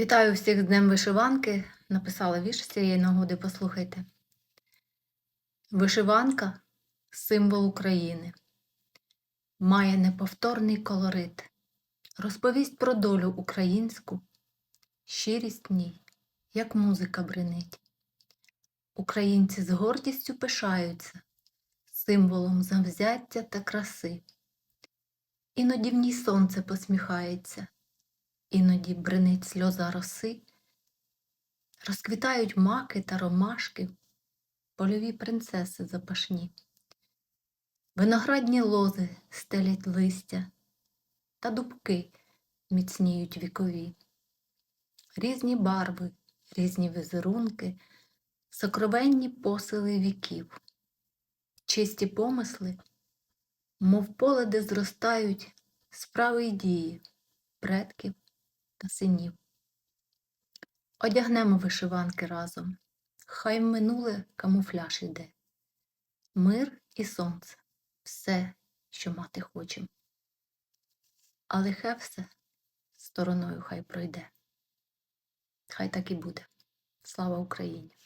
Вітаю всіх з Днем Вишиванки. Написала вірш з цієї нагоди, послухайте. Вишиванка символ України. Має неповторний колорит. Розповість про долю українську. Щирість ній, як музика бринить. Українці з гордістю пишаються символом завзяття та краси. Іноді в ній сонце посміхається, іноді бринить сльоза роси, розквітають маки та ромашки, польові принцеси запашні, виноградні лози стелять листя, та дубки міцніють вікові, різні барви, різні візерунки, сокровенні посили віків, чисті помисли, мов поле, де зростають справи й дії предків та синів. Одягнемо вишиванки разом, хай минуле камуфляж іде. Мир і сонце все, що мати хочем. А лихе все стороною хай пройде. Хай так і буде. Слава Україні!